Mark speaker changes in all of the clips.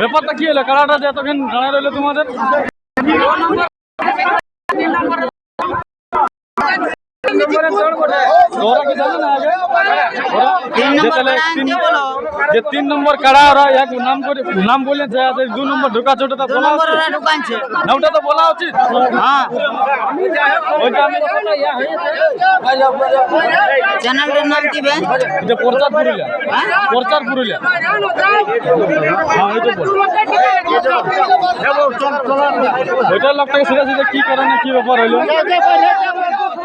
Speaker 1: ব্যাপারটা কি হলো? কারাটা যে এতক্ষণ দাঁড়ায় রইল তোমাদের ওরা কি জানে না আগে ওরা যে তিন- নম্বর কাড়া ওরা এক নাম করে নাম বলে যে আছে দু নম্বর ঢোকাচ্ছে ওটা তো বলা উচিত। না ওটা তো বলা উচিত। হ্যাঁ। ওইটা আমি
Speaker 2: চ্যানেলটার নাম কি বে?
Speaker 1: এটা প্রচার পুরুলিয়া। প্রচার পুরুলিয়া। হ্যাঁ লোকটাকে কি কারণে কি ব্যাপার হইল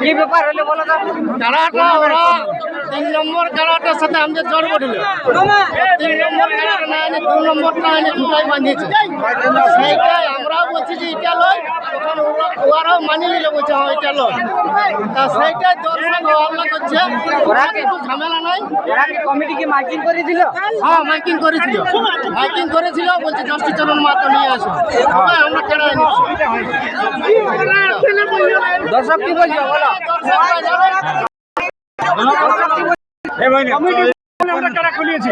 Speaker 1: কি ব্যাপার হলো
Speaker 2: বলো তো?
Speaker 3: কাড়াটা ওরা তিন নম্বর কাড়াটার সাথে আমাদের জড় পড়িল তিন নম্বর কাড়াটা না এনে দু নম্বরটা এনে দুটাই বাঁধিয়েছে। সেইটাই আমরাও বলছি যে এটা লয় তখন ওরা- ওরাও মানি নিলে বলছে হ্যাঁ এটা লয়। তা সেইটাই দর্শক হাল্লা করছে। ওরা কিছু ঝামেলা নাই।
Speaker 2: ওরা কি কমিটি কি মাইকিং করে
Speaker 3: হ্যাঁ মাইকিং করেছিল। মাইকিং করেছিল বলছে দশটি চরণ মাত্র নিয়ে আসো। আমরা কেড়ে এনেছি?
Speaker 2: দর্শক কি বলছো? বলো।
Speaker 1: খুলিয়েছি